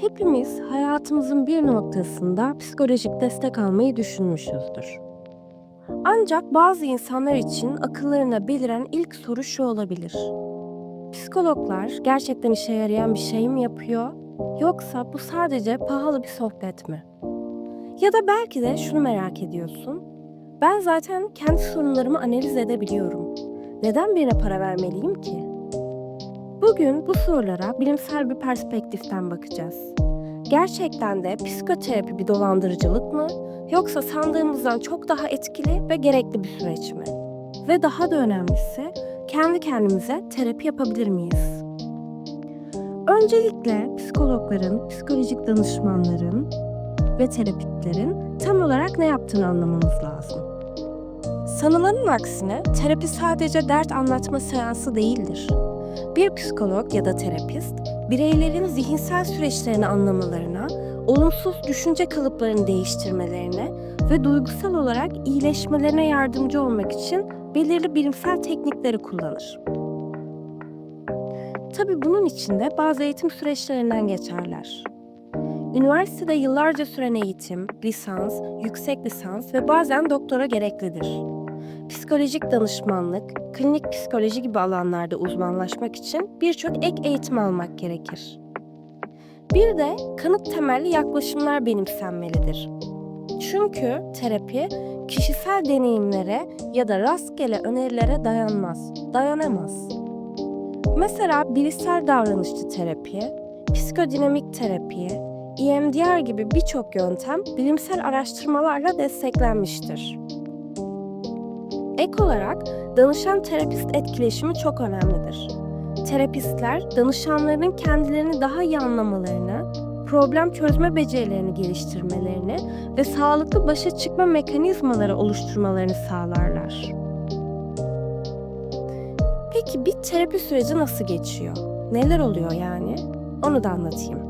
Hepimiz hayatımızın bir noktasında psikolojik destek almayı düşünmüşüzdür. Ancak bazı insanlar için akıllarına beliren ilk soru şu olabilir. Psikologlar gerçekten işe yarayan bir şey mi yapıyor yoksa bu sadece pahalı bir sohbet mi? Ya da belki de şunu merak ediyorsun. Ben zaten kendi sorunlarımı analiz edebiliyorum. Neden birine para vermeliyim ki? Bugün bu sorulara bilimsel bir perspektiften bakacağız. Gerçekten de psikoterapi bir dolandırıcılık mı yoksa sandığımızdan çok daha etkili ve gerekli bir süreç mi? Ve daha da önemlisi kendi kendimize terapi yapabilir miyiz? Öncelikle psikologların, psikolojik danışmanların ve terapistlerin tam olarak ne yaptığını anlamamız lazım. Sanılanın aksine terapi sadece dert anlatma seansı değildir. Bir psikolog ya da terapist, bireylerin zihinsel süreçlerini anlamalarına, olumsuz düşünce kalıplarını değiştirmelerine ve duygusal olarak iyileşmelerine yardımcı olmak için belirli bilimsel teknikleri kullanır. Tabii bunun için de bazı eğitim süreçlerinden geçerler. Üniversitede yıllarca süren eğitim, lisans, yüksek lisans ve bazen doktora gereklidir. Psikolojik danışmanlık, klinik psikoloji gibi alanlarda uzmanlaşmak için birçok ek eğitim almak gerekir. Bir de kanıt temelli yaklaşımlar benimsenmelidir. Çünkü terapi kişisel deneyimlere ya da rastgele önerilere dayanmaz, dayanamaz. Mesela bilişsel davranışçı terapi, psikodinamik terapi, EMDR gibi birçok yöntem bilimsel araştırmalarla desteklenmiştir. Ek olarak danışan terapist etkileşimi çok önemlidir. Terapistler danışanların kendilerini daha iyi anlamalarını, problem çözme becerilerini geliştirmelerini ve sağlıklı başa çıkma mekanizmaları oluşturmalarını sağlarlar. Peki bir terapi süreci nasıl geçiyor? Neler oluyor yani? Onu da anlatayım.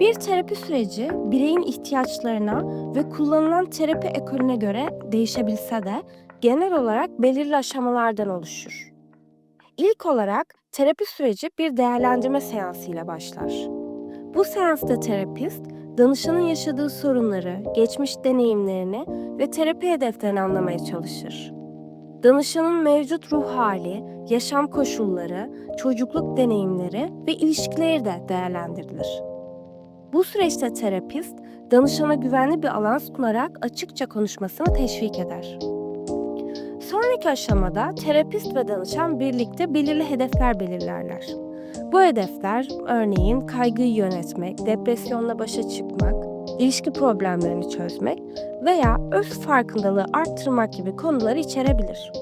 Bir terapi süreci bireyin ihtiyaçlarına ve kullanılan terapi ekolüne göre değişebilse de genel olarak belirli aşamalardan oluşur. İlk olarak terapi süreci bir değerlendirme seansıyla başlar. Bu seansta terapist, danışanın yaşadığı sorunları, geçmiş deneyimlerini ve terapi hedeflerini anlamaya çalışır. Danışanın mevcut ruh hali, yaşam koşulları, çocukluk deneyimleri ve ilişkileri de değerlendirilir. Bu süreçte terapist, danışana güvenli bir alan sunarak açıkça konuşmasını teşvik eder. Sonraki aşamada terapist ve danışan birlikte belirli hedefler belirlerler. Bu hedefler örneğin kaygıyı yönetmek, depresyonla başa çıkmak, ilişki problemlerini çözmek veya öz farkındalığı arttırmak gibi konuları içerebilir.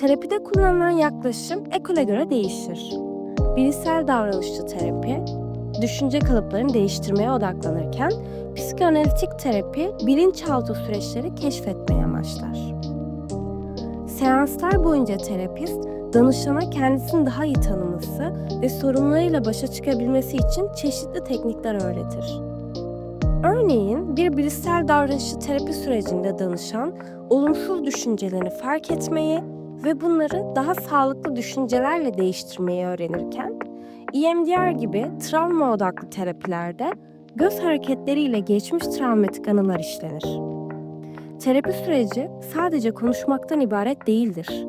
Terapide kullanılan yaklaşım ekole göre değişir. Bilişsel davranışçı terapi, düşünce kalıplarını değiştirmeye odaklanırken, psikanalitik terapi bilinçaltı süreçleri keşfetmeye amaçlar. Seanslar boyunca terapist, danışana kendisini daha iyi tanıması ve sorunlarıyla başa çıkabilmesi için çeşitli teknikler öğretir. Örneğin bir bilişsel davranışçı terapi sürecinde danışan olumsuz düşüncelerini fark etmeyi ve bunları daha sağlıklı düşüncelerle değiştirmeyi öğrenirken, EMDR gibi travma odaklı terapilerde göz hareketleriyle geçmiş travmatik anılar işlenir. Terapi süreci sadece konuşmaktan ibaret değildir.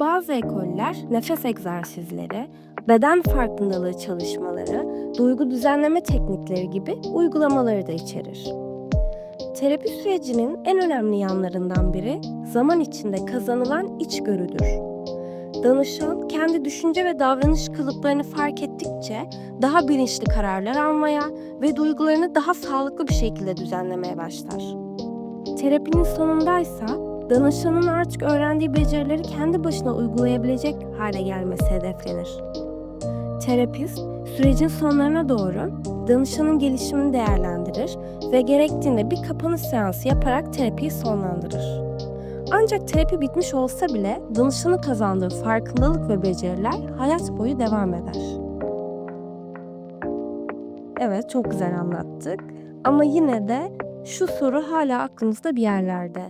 Bazı ekoller nefes egzersizleri, beden farkındalığı çalışmaları, duygu düzenleme teknikleri gibi uygulamaları da içerir. Terapi sürecinin en önemli yanlarından biri zaman içinde kazanılan içgörüdür. Danışan kendi düşünce ve davranış kalıplarını fark ettikçe daha bilinçli kararlar almaya ve duygularını daha sağlıklı bir şekilde düzenlemeye başlar. Terapinin sonundaysa danışanın artık öğrendiği becerileri kendi başına uygulayabilecek hale gelmesi hedeflenir. Terapist sürecin sonlarına doğru danışanın gelişimini değerlendirir ve gerektiğinde bir kapanış seansı yaparak terapiyi sonlandırır. Ancak terapi bitmiş olsa bile danışanın kazandığı farkındalık ve beceriler hayat boyu devam eder. Evet, çok güzel anlattık. Ama yine de şu soru hala aklınızda bir yerlerde.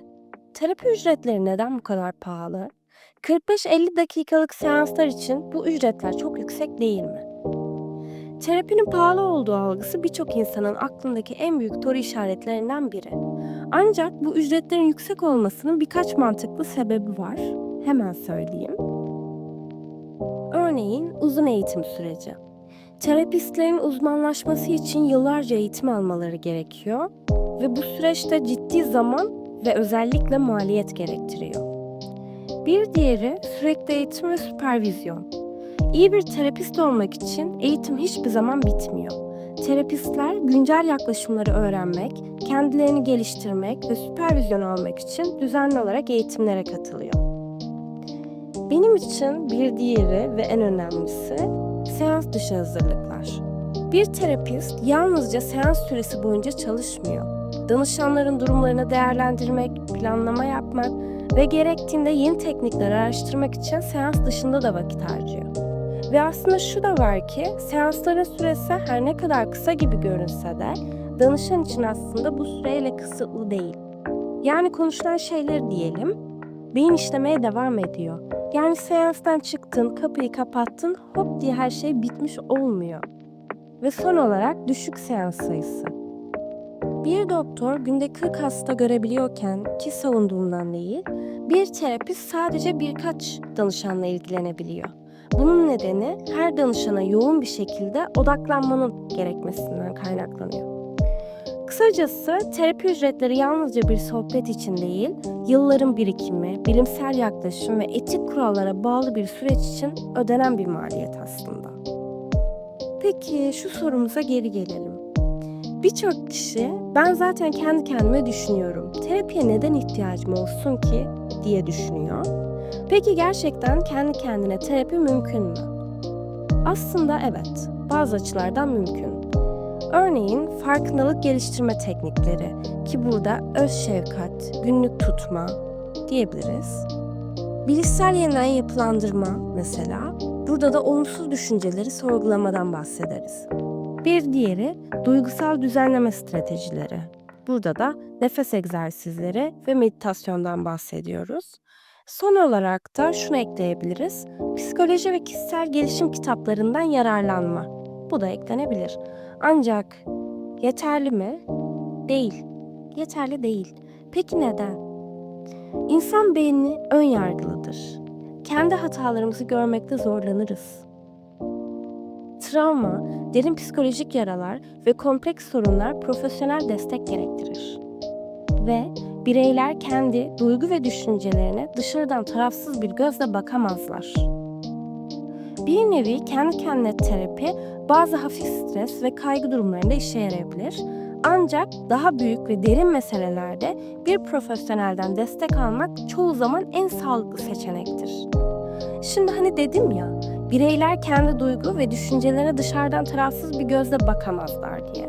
Terapi ücretleri neden bu kadar pahalı? 45-50 dakikalık seanslar için bu ücretler çok yüksek değil mi? Terapinin pahalı olduğu algısı birçok insanın aklındaki en büyük soru işaretlerinden biri. Ancak bu ücretlerin yüksek olmasının birkaç mantıklı sebebi var. Hemen söyleyeyim. Örneğin uzun eğitim süreci. Terapistlerin uzmanlaşması için yıllarca eğitim almaları gerekiyor ve bu süreçte ciddi zaman ve özellikle maliyet gerektiriyor. Bir diğeri sürekli eğitim ve süpervizyon. İyi bir terapist olmak için eğitim hiçbir zaman bitmiyor. Terapistler güncel yaklaşımları öğrenmek, kendilerini geliştirmek ve süpervizyon almak için düzenli olarak eğitimlere katılıyor. Benim için bir diğeri ve en önemlisi seans dışı hazırlıklar. Bir terapist yalnızca seans süresi boyunca çalışmıyor. Danışanların durumlarını değerlendirmek, planlama yapmak ve gerektiğinde yeni teknikler araştırmak için seans dışında da vakit harcıyor. Ve aslında şu da var ki seansların süresi her ne kadar kısa gibi görünse de danışan için aslında bu süreyle kısıtlı değil. Yani konuşulan şeyler diyelim, beyin işlemeye devam ediyor. Yani seanstan çıktın, kapıyı kapattın, hop diye her şey bitmiş olmuyor. Ve son olarak düşük seans sayısı. Bir doktor günde 40 hasta görebiliyorken ki savunduğundan değil, bir terapist sadece birkaç danışanla ilgilenebiliyor. Bunun nedeni her danışana yoğun bir şekilde odaklanmanın gerekmesinden kaynaklanıyor. Kısacası terapi ücretleri yalnızca bir sohbet için değil, yılların birikimi, bilimsel yaklaşım ve etik kurallara bağlı bir süreç için ödenen bir maliyet aslında. Peki şu sorumuza geri gelelim. Birçok kişi ben zaten kendi kendime düşünüyorum. Terapiye neden ihtiyacım olsun ki diye düşünüyor. Peki gerçekten kendi kendine terapi mümkün mü? Aslında evet, bazı açılardan mümkün. Örneğin farkındalık geliştirme teknikleri ki burada öz şefkat, günlük tutma diyebiliriz. Bilişsel yeniden yapılandırma mesela. Burada da olumsuz düşünceleri sorgulamadan bahsederiz. Bir diğeri duygusal düzenleme stratejileri. Burada da nefes egzersizleri ve meditasyondan bahsediyoruz. Son olarak da şunu ekleyebiliriz. Psikoloji ve kişisel gelişim kitaplarından yararlanma. Bu da eklenebilir. Ancak yeterli mi? Değil. Yeterli değil. Peki neden? İnsan beyni ön yargılıdır. Kendi hatalarımızı görmekte zorlanırız. Travma, derin psikolojik yaralar ve kompleks sorunlar profesyonel destek gerektirir. Ve bireyler kendi duygu ve düşüncelerine dışarıdan tarafsız bir gözle bakamazlar. Bir nevi kendi kendine terapi bazı hafif stres ve kaygı durumlarında işe yarayabilir. Ancak daha büyük ve derin meselelerde bir profesyonelden destek almak çoğu zaman en sağlıklı seçenektir. Şimdi hani dedim ya, bireyler kendi duygu ve düşüncelerine dışarıdan tarafsız bir gözle bakamazlar diye.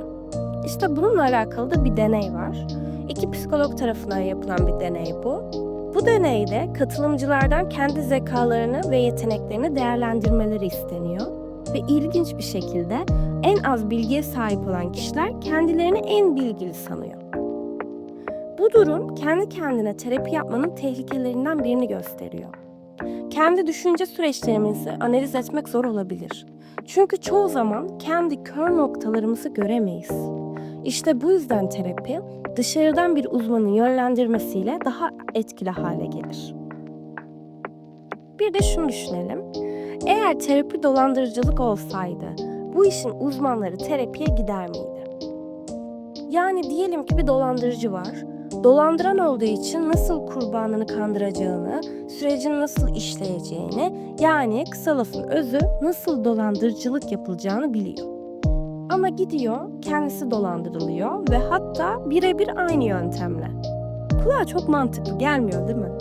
İşte bununla alakalı da bir deney var. İki psikolog tarafından yapılan bir deney bu. Bu deneyde katılımcılardan kendi zekalarını ve yeteneklerini değerlendirmeleri isteniyor ve ilginç bir şekilde en az bilgiye sahip olan kişiler kendilerini en bilgili sanıyor. Bu durum kendi kendine terapi yapmanın tehlikelerinden birini gösteriyor. Kendi düşünce süreçlerimizi analiz etmek zor olabilir. Çünkü çoğu zaman kendi kör noktalarımızı göremeyiz. İşte bu yüzden terapi dışarıdan bir uzmanın yönlendirmesiyle daha etkili hale gelir. Bir de şunu düşünelim. Eğer terapi dolandırıcılık olsaydı bu işin uzmanları terapiye gider miydi? Yani diyelim ki bir dolandırıcı var. Dolandıran olduğu için nasıl kurbanını kandıracağını, sürecin nasıl işleyeceğini, yani kısa lafın özü nasıl dolandırıcılık yapılacağını biliyor. Ama gidiyor, kendisi dolandırılıyor ve hatta birebir aynı yöntemle. Kulağa çok mantıklı gelmiyor değil mi?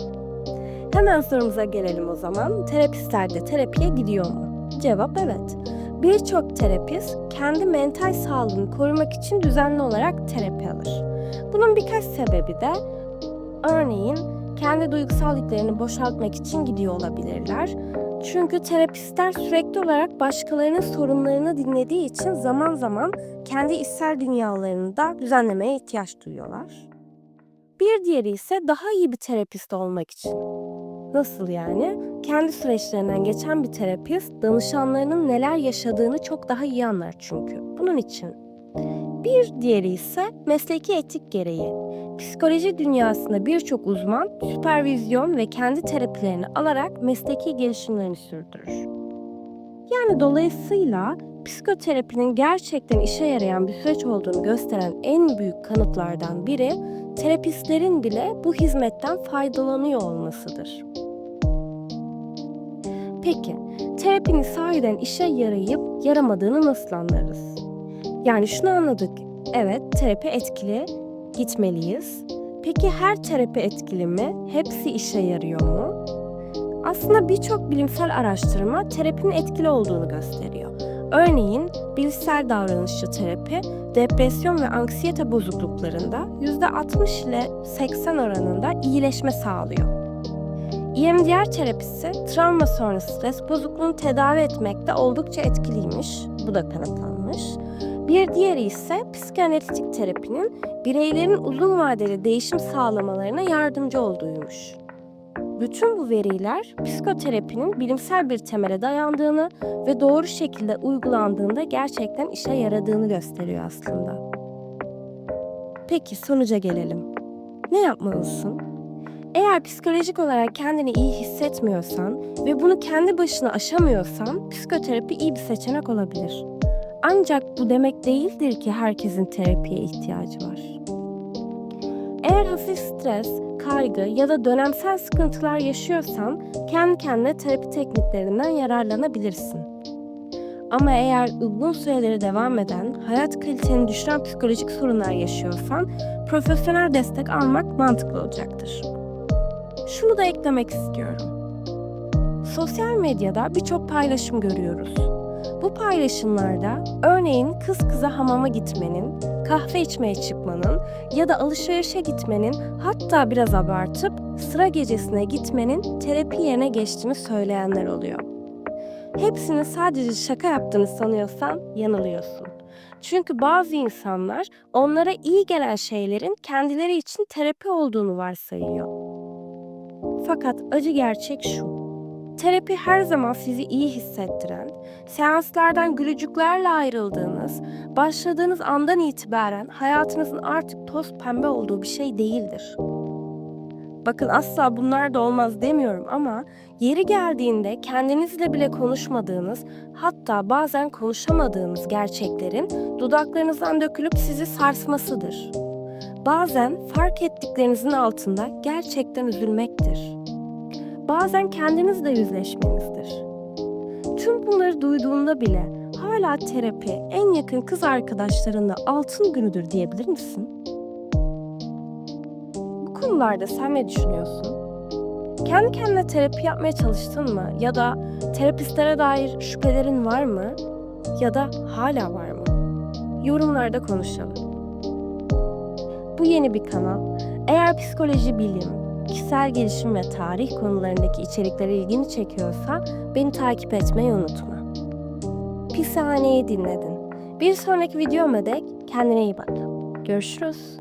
Hemen sorumuza gelelim o zaman. Terapistler de terapiye gidiyor mu? Cevap evet. Birçok terapist kendi mental sağlığını korumak için düzenli olarak terapi alır. Bunun birkaç sebebi de örneğin kendi duygusal yüklerini boşaltmak için gidiyor olabilirler. Çünkü terapistler sürekli olarak başkalarının sorunlarını dinlediği için zaman zaman kendi içsel dünyalarını da düzenlemeye ihtiyaç duyuyorlar. Bir diğeri ise daha iyi bir terapist olmak için. Nasıl yani? Kendi süreçlerinden geçen bir terapist danışanlarının neler yaşadığını çok daha iyi anlar çünkü. Bunun için. Bir diğeri ise mesleki etik gereği. Psikoloji dünyasında birçok uzman süpervizyon ve kendi terapilerini alarak mesleki gelişimlerini sürdürür. Yani dolayısıyla psikoterapinin gerçekten işe yarayan bir süreç olduğunu gösteren en büyük kanıtlardan biri terapistlerin bile bu hizmetten faydalanıyor olmasıdır. Peki, terapinin sahiden işe yarayıp yaramadığını nasıl anlarız? Yani şunu anladık. Evet, terapi etkili, gitmeliyiz. Peki her terapi etkili mi? Hepsi işe yarıyor mu? Aslında birçok bilimsel araştırma terapinin etkili olduğunu gösteriyor. Örneğin bilişsel davranışçı terapi depresyon ve anksiyete bozukluklarında %60 ile 80 oranında iyileşme sağlıyor. EMDR terapisi travma sonrası stres bozukluğunu tedavi etmekte oldukça etkiliymiş. Bu da kanıtlanmış. Bir diğeri ise psikanalitik terapinin bireylerin uzun vadeli değişim sağlamalarına yardımcı olduğuymuş. Bütün bu veriler psikoterapinin bilimsel bir temele dayandığını ve doğru şekilde uygulandığında gerçekten işe yaradığını gösteriyor aslında. Peki sonuca gelelim. Ne yapmalısın? Eğer psikolojik olarak kendini iyi hissetmiyorsan ve bunu kendi başına aşamıyorsan psikoterapi iyi bir seçenek olabilir. Ancak bu demek değildir ki herkesin terapiye ihtiyacı var. Eğer hafif stres, kaygı ya da dönemsel sıkıntılar yaşıyorsan kendi kendine terapi tekniklerinden yararlanabilirsin. Ama eğer uzun süreleri devam eden, hayat kaliteni düşüren psikolojik sorunlar yaşıyorsan profesyonel destek almak mantıklı olacaktır. Şunu da eklemek istiyorum. Sosyal medyada birçok paylaşım görüyoruz. Bu paylaşımlarda örneğin kız kıza hamama gitmenin, kahve içmeye çıkmanın ya da alışverişe gitmenin hatta biraz abartıp sıra gecesine gitmenin terapi yerine geçtiğini söyleyenler oluyor. Hepsini sadece şaka yaptığını sanıyorsan yanılıyorsun. Çünkü bazı insanlar onlara iyi gelen şeylerin kendileri için terapi olduğunu varsayıyor. Fakat acı gerçek şu. Terapi her zaman sizi iyi hissettiren, seanslardan gülücüklerle ayrıldığınız, başladığınız andan itibaren hayatınızın artık toz pembe olduğu bir şey değildir. Bakın asla bunlar da olmaz demiyorum ama yeri geldiğinde kendinizle bile konuşmadığınız, hatta bazen konuşamadığınız gerçeklerin dudaklarınızdan dökülüp sizi sarsmasıdır. Bazen fark ettiklerinizin altında gerçekten üzülmektir bazen kendinizle yüzleşmenizdir. Duyduğunda bile hala terapi en yakın kız arkadaşlarınla altın günüdür diyebilir misin? Bu konularda sen ne düşünüyorsun? Kendi kendine terapi yapmaya çalıştın mı? Ya da terapistlere dair şüphelerin var mı? Ya da hala var mı? Yorumlarda konuşalım. Bu yeni bir kanal. Eğer psikoloji bilim, kişisel gelişim ve tarih konularındaki içeriklere ilgini çekiyorsa beni takip etmeyi unutma. Pishaneyi dinledin. Bir sonraki videoma dek kendine iyi bak. Görüşürüz.